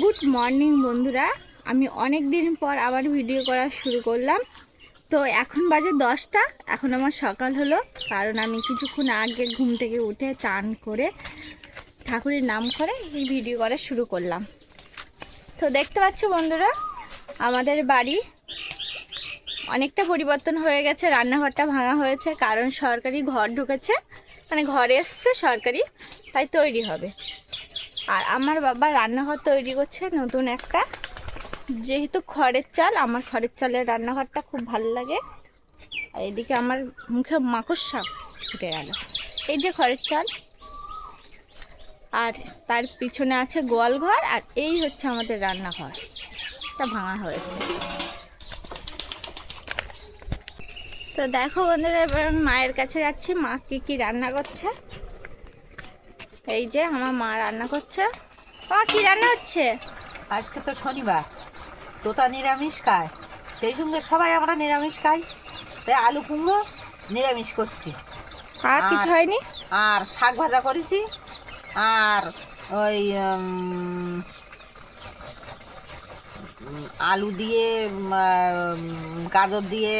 Good morning বন্ধুরা। আমি অনেক দিন পর আবার ভিডিও করা শুরু করলাম। তো এখন বাজে দশটা। এখন আমার সকাল হলো, কারণ আমি কিছুক্ষণ আগে ঘুম থেকে উঠে চান করে ঠাকুরের নাম করে এই ভিডিও করা শুরু করলাম। তো দেখতে পাচ্ছ বন্ধুরা, আমাদের বাড়ি অনেকটা পরিবর্তন হয়ে গেছে। রান্নাঘরটা ভাঙা হয়েছে, কারণ সরকারি ঘর ঢুকেছে। মানে ঘর এসছে সরকারি, তাই তৈরি হবে। আর আমার বাবা রান্নাঘর তৈরি করছে নতুন একটা। যেহেতু খড়ের চাল, আমার খড়ের চালের রান্নাঘরটা খুব ভালো লাগে। আর এদিকে আমার মুখে মাকড়সা ফুটে গেল। এই যে খড়ের চাল। আর তার পিছনে আছে গোয়াল ঘর, আর এই হচ্ছে আমাদের রান্নাঘর। এটা ভাঙা হয়েছে। তো দেখো বন্ধুরা, এবার মায়ের কাছে যাচ্ছি। মা কি কি রান্না করছে? এই যে আমার মা রান্না করছে। মা কি রান্না হচ্ছে? আজকে তো শনিবার তোতা নিরামিষ খায়। সেই সঙ্গে সবাই আমরা নিরামিষ খাই। তাই আলু কুমড়ো নিরামিষ করছি। আর কিছু হয়নি? আর শাক ভাজা করেছি। আর ওই আলু দিয়ে গাজর দিয়ে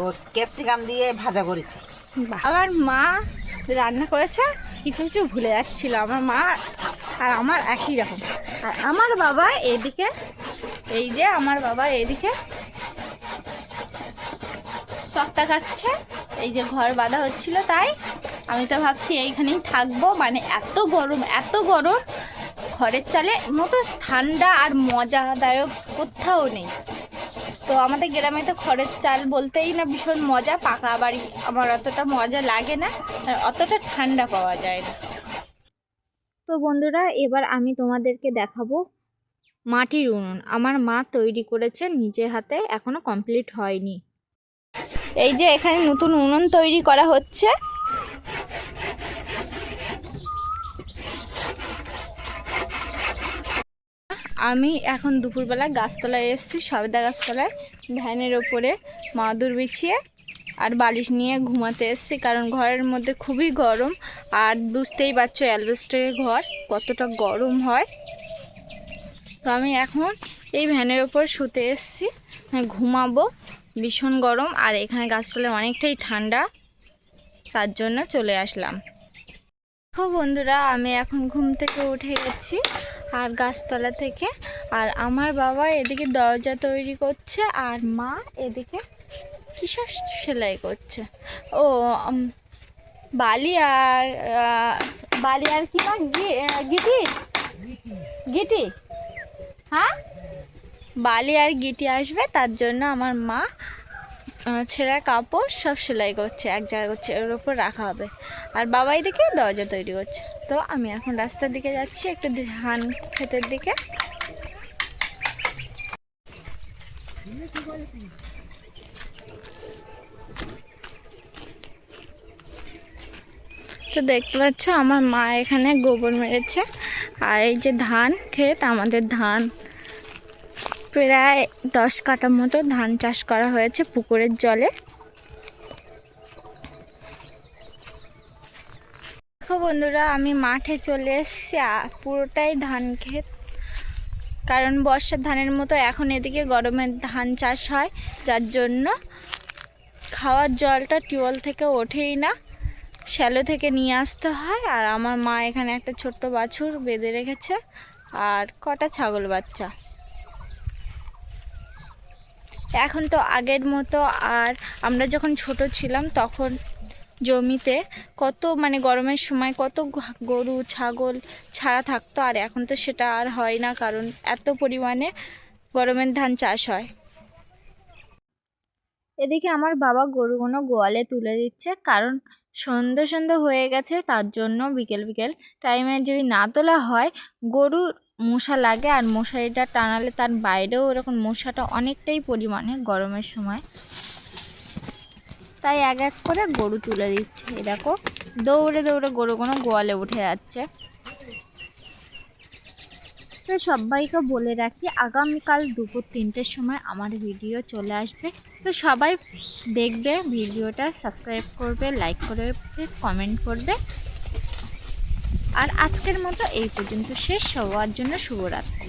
ও ক্যাপসিকাম দিয়ে ভাজা করেছি। আমার মা রান্না করেছে। কিছু কিছু ভুলে যাচ্ছিল আমার মা আর আমার একই রকম। আর আমার বাবা এদিকে, এই যে আমার বাবা এদিকে তক্তা কাটছে, এই যে ঘর বাঁধা হচ্ছিল তাই। আমি তো ভাবছি এইখানেই থাকব মানে এত গরম এত গরম, ঘরের চালে মতো ঠান্ডা আর মজাদায়ক কোথাও নেই। তো আমাদের গ্রামে তো খড়ের চাল বলতেই না ভীষণ মজা, পাকা বাড়ি। আমার অতটা মজা লাগে না, আর অতটা ঠান্ডা পাওয়া যায় না। তো বন্ধুরা, এবার আমি তোমাদেরকে দেখাবো মাটির উনুন। আমার মা তৈরি করেছে, নিজে হাতে এখনও কমপ্লিট হয়নি। এই যে এখানে নতুন উনুন তৈরি করা হচ্ছে। আমি এখন দুপুরবেলা গাছতলায় এসেছি, সবেদা গাছতলায়, ভ্যানের ওপরে মাদুর বিছিয়ে আর বালিশ নিয়ে ঘুমাতে এসেছি কারণ ঘরের মধ্যে খুবই গরম আর বুঝতেই পারছ অ্যালবেস্টারের ঘর কতটা গরম হয়। তো আমি এখন এই ভ্যানের ওপর শুতে এসেছি মানে ঘুমাবো, ভীষণ গরম আর এখানে গাছতলায় অনেকটাই ঠান্ডা, তার জন্য চলে আসলাম। দেখো বন্ধুরা, আমি এখন ঘুম থেকে উঠে গেছি। আর গাছতলা থেকে। আর আমার বাবা এদিকে দরজা তৈরি করছে আর মা এদিকে কিসব সেলাই করছে। ও বালি আর বালি আর কি না? গিটি? গিটি। হ্যাঁ? বালি আর গিটি আসবে, তার জন্য আমার মা ছেঁড়া কাপড় সব সেলাই করছে, এক জায়গায় করছে ওর ওপর রাখা হবে। আর বাবা এদিকে দরজা তৈরি করছে। তো আমি এখন রাস্তার দিকে যাচ্ছি, একটু ধান ক্ষেতের দিকে। তো দেখতে পাচ্ছ, আমার মা এখানে গোবর মেরেছে। আর এই যে ধান, ক্ষেত, আমাদের ধান। প্রায় দশ কাটার মতো ধান চাষ করা হয়েছে পুকুরের জলে। দেখো বন্ধুরা, আমি মাঠে চলে এসেছি পুরোটাই ধান ক্ষেত। কারণ বর্ষার ধানের মতো এখন এদিকে গরমের ধান চাষ হয়, যার জন্য খাওয়ার জলটা টিউবওয়েল থেকে ওঠেই না, শ্যালো থেকে নিয়ে আসতে হয়। আর আমার মা এখানে একটা ছোট্ট বাছুর বেঁধে রেখেছে, আর কটা ছাগল বাচ্চা। এখন তো আগের মতো আর আমরা যখন ছোট ছিলাম তখন জমিতে কত মানে গরমের সময় কত গরু, ছাগল ছাড়া থাকতো আর এখন তো সেটা আর হয় না কারণ এত পরিমাণে গরমের ধান চাষ হয়। এদিকে আমার বাবা গরুগুলো গোয়ালে তুলে দিচ্ছে কারণ সন্ধে সন্ধে হয়ে গেছে তার জন্য বিকেল বিকেল টাইমে যদি না তোলা হয় গরু মশা লাগে আর মশারিটা টানালে তার বাইরেও এরকম মশাটা অনেকটাই পরিমাণে গরমের সময়। তাই এক এক করে গরু তুলে দিচ্ছে। এরকম দৌড়ে দৌড়ে গরুগুলো গোয়ালে উঠে যাচ্ছে। তো সবাইকে বলে রাখি, আগামীকাল দুপুর তিনটের সময় আমার ভিডিও চলে আসবে। তো সবাই দেখবে ভিডিওটা সাবস্ক্রাইব করবে লাইক করবে কমেন্ট করবে। আর আজকের মতো এই পর্যন্ত শেষ হওয়ার জন্য শুভরাত্রি।